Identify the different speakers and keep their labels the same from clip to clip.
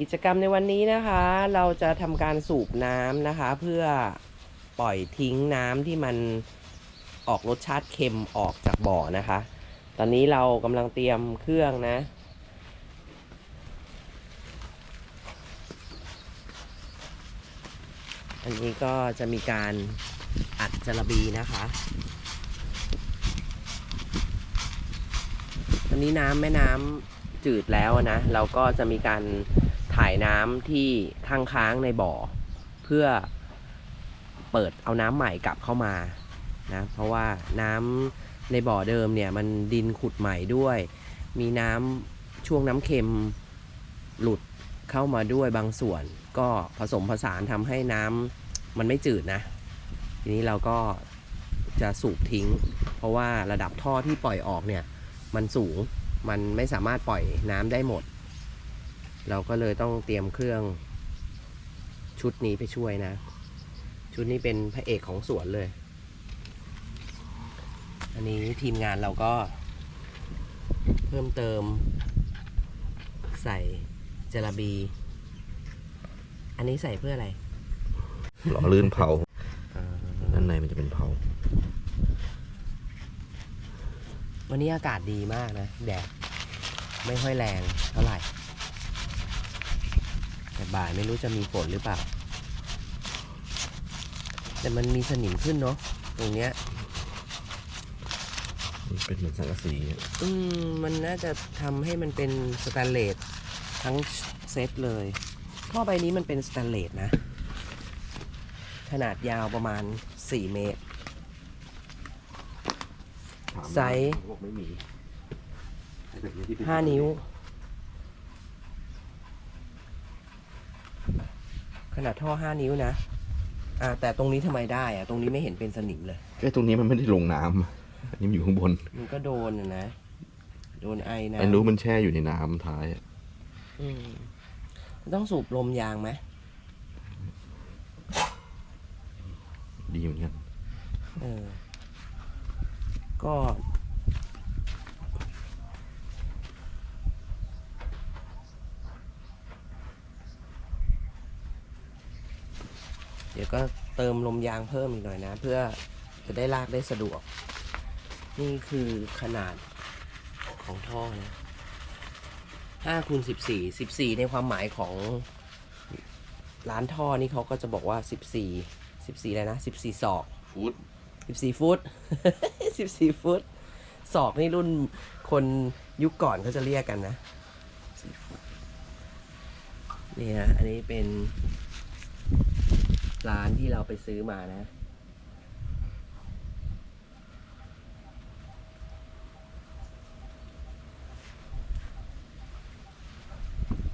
Speaker 1: กิจกรรมในวันนี้นะคะ เราจะทำการสูบน้ำนะคะ เพื่อปล่อยทิ้งน้ำที่มันออกรสชาติเค็มออกจากบ่อนะคะ ตอนนี้เรากำลังเตรียมเครื่องนะ อันนี้ก็จะมีการอัดจระบีนะคะตอนนี้น้ำแม่น้ำจืดแล้วนะ เราก็จะมีการายน้ำที่ค้างค้างๆในบ่อ เพื่อเปิดเอาน้ำใหม่กลับเข้ามานะเพราะว่าน้ำในบ่อเดิมเนี่ยมันดินขุดใหม่ด้วย มีน้ำช่วงน้ำเค็มหลุดเข้ามาด้วยบางส่วน ก็ผสมผสานทำให้น้ำมันไม่จืดนะ ทีนี้เราก็จะสูบทิ้ง เพราะว่าระดับท่อที่ปล่อยออกเนี่ยมันสูงมันไม่สามารถปล่อยน้ำได้หมด เราก็เลยต้องเตรียมเครื่องชุดนี้ไปช่วยนะ ชุดนี้เป็นพระเอกของสวนเลย อันนี้ทีมงานเราก็เพิ่มเติม ใส่จระบี อันนี้ใส่เพื่ออะไร
Speaker 2: หล่อลื่นเผา
Speaker 1: อ่า
Speaker 2: ด้านในมันจะเป็นเผา
Speaker 1: วันนี้อากาศดีมากนะ แดดไม่ค่อยแรงเท่าไหร่แต่ บ่ายไม่รู้จะมีฝนหรือเปล่า แต่มันมีสนิมขึ้นเนาะตรงเนี้ย
Speaker 2: มันเป็นเหมือนสังกะสีอะ
Speaker 1: อืมมันน่าจะทำให้มันเป็นสแตนเลสทั้งเซตเลย ท่อใบนี้มันเป็นสแตนเลสนะ ขนาดยาวประมาณ 4 เมตร
Speaker 2: ถาม
Speaker 1: ไซส์
Speaker 2: บอกไม่มีไอ้แบบนี้ที่เป็น
Speaker 1: 5นิ้ว ข นาดท่อ5นิ้วนะ อ่า แต่ตรงนี้ทำไมได้อะตรงนี้ไม่เห็นเป็นสนิมเลย
Speaker 2: ไอ้ตรงนี้มันไม่ได้ลงน้ำอันนี้มันอยู่ข้างบน
Speaker 1: มันก็โดนอะนะ โดนไอนะ
Speaker 2: ไอ้รู้มันแช่อยู่ในน้ำท้ายอะ
Speaker 1: อืมต้องสูบลมยางไหม
Speaker 2: ดีเหมือนกัน
Speaker 1: เออ ก็ เดี๋ยวก็เติมลมยางเพิ่มอีกหน่อยนะ เพื่อจะได้ลากได้สะดวก นี่คือขนาดของท่อนะห้าคูณสิบสี่สิบสี่ในความหมายของร้านท่อนี่เขาก็จะบอกว่าสิบสี่สิบสี่อะไรนะสิบสี่ศอก
Speaker 2: ฟูด
Speaker 1: สิบสี่ฟุตสิบสี่ฟุตศอกนี่รุ่นคนยุคก่อนเขาจะเรียกกันนะ14ฟุตนี่ฮะอันนี้เป็น ร้านที่เราไปซื้อมานะ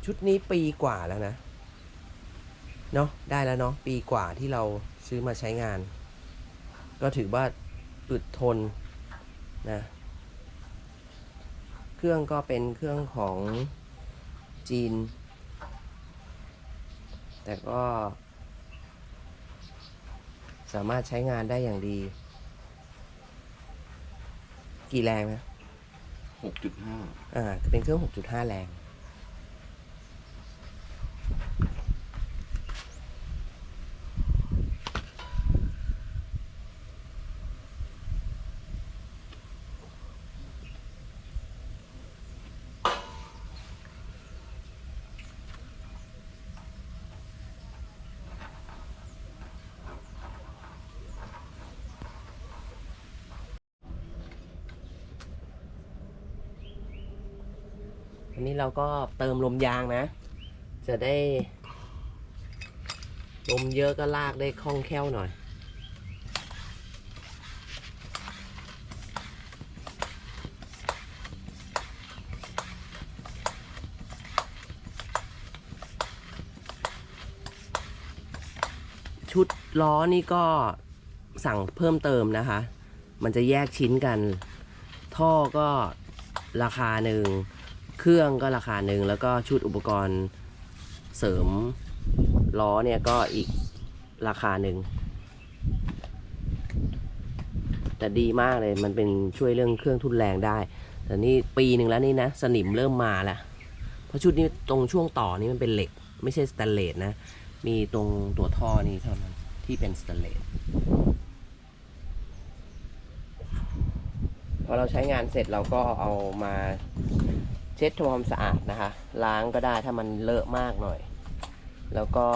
Speaker 1: ชุดนี้ปีกว่าแล้วนะ เนาะได้แล้วเนาะปีกว่าที่เราซื้อมาใช้งาน ก็ถือว่าอึดทนนะ เครื่องก็เป็นเครื่องของจีน แต่ก็ สามารถใช้งานได้อย่างดี กี่แรงนะ
Speaker 2: หกจุดห้า
Speaker 1: อ่าเป็นเครื่อง 6.5 แรง อันนี้เราก็เติมลมยางนะ จะได้ ลมเยอะก็ลากได้คล่องแคล่วหน่อย ชุดล้อนี่ก็สั่งเพิ่มเติมนะคะ มันจะแยกชิ้นกัน ท่อก็ราคาหนึ่ง รื่องก็ราคาหนึ่งแล้วก็ชุดอุปกรณ์เสริมล้อเนี่ยก็อีกราคาหนึ่งแต่ดีมากเลยมันเป็นช่วยเรื่องเครื่องทุนแรงได้ แต่นี่ปีหนึ่งแล้วนี่นะ สนิมเริ่มมาแล้วเพราะชุดนี้ตรงช่วงต่อนี้มันเป็นเหล็ก ไม่ใช่สแตนเลสนะ มีตรงตัวท่อนี้เท่านั้นที่เป็นสแตนเลสพอเราใช้งานเสร็จเราก็เอามา เช็ดทำความสะอาดนะคะ ล้างก็ได้ถ้ามันเลอะมากหน่อย แล้วก็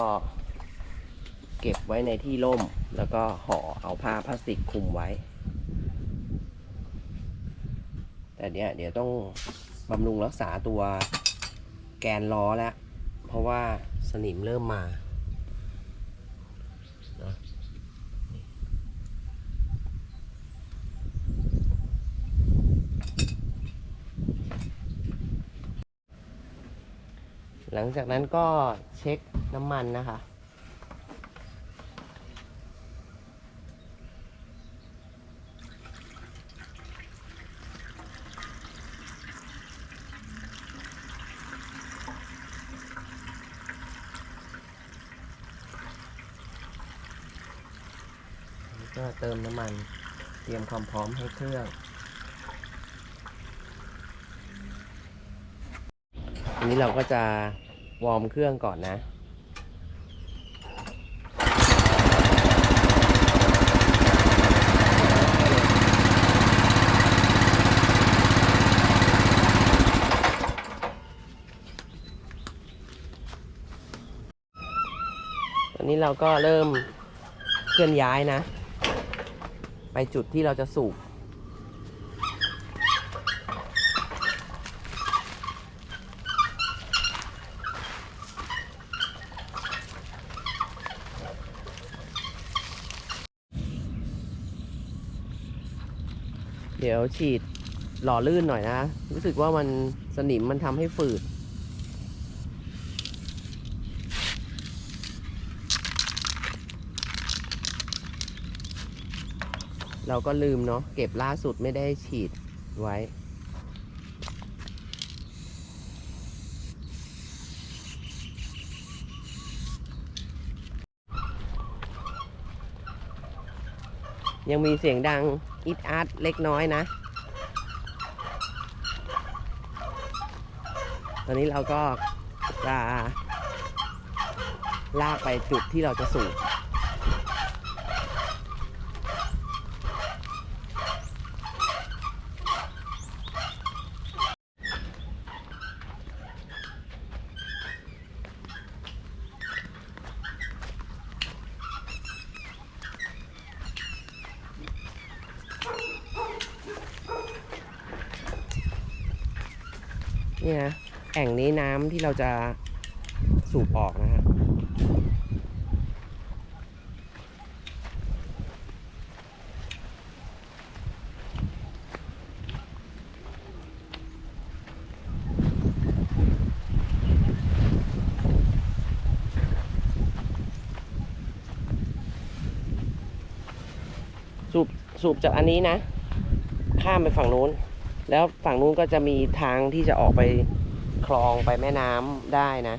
Speaker 1: เก็บไว้ในที่ร่ม แล้วก็ห่อเอาผ้าพลาสติกคลุมไว้ แต่เนี้ยเดี๋ยวต้องบำรุงรักษาตัวแกนล้อแล้ว เพราะว่าสนิมเริ่มมานะ หลังจากนั้นก็เช็คน้ำมันนะคะ ก็เติมน้ำมันเตรียมความพร้อมให้เครื่อง อันนี้เราก็จะวอร์มเครื่องก่อนนะตอนนี้เราก็เริ่มเคลื่อนย้ายนะ ไปจุดที่เราจะสูบ เดี๋ยวฉีดหล่อลื่นหน่อยนะ รู้สึกว่ามันสนิมมันทำให้ฝืด เราก็ลืมเนาะเก็บล่าสุดไม่ได้ฉีดไว้ยังมีเสียงดัง อิดอาร์ตเล็กน้อยนะ ตอนนี้เราก็จะลากไปจุดที่เราจะสูบ นี่นะแอ่งนี้น้ำที่เราจะสูบออกนะฮะสูบ สูบจากอันนี้นะ ข้ามไปฝั่งนู้น แล้วฝั่งนู้นก็จะมีทางที่จะออกไปคลองไปแม่น้ำได้นะ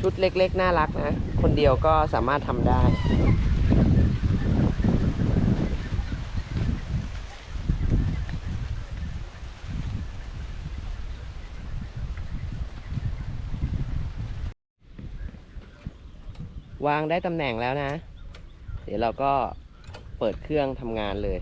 Speaker 1: ชุดเล็กๆ น่ารักนะ คนเดียวก็สามารถทำได้ วางได้ตำแหน่งแล้วนะ เดี๋ยวเราก็เปิดเครื่องทำงานเลย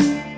Speaker 1: thank you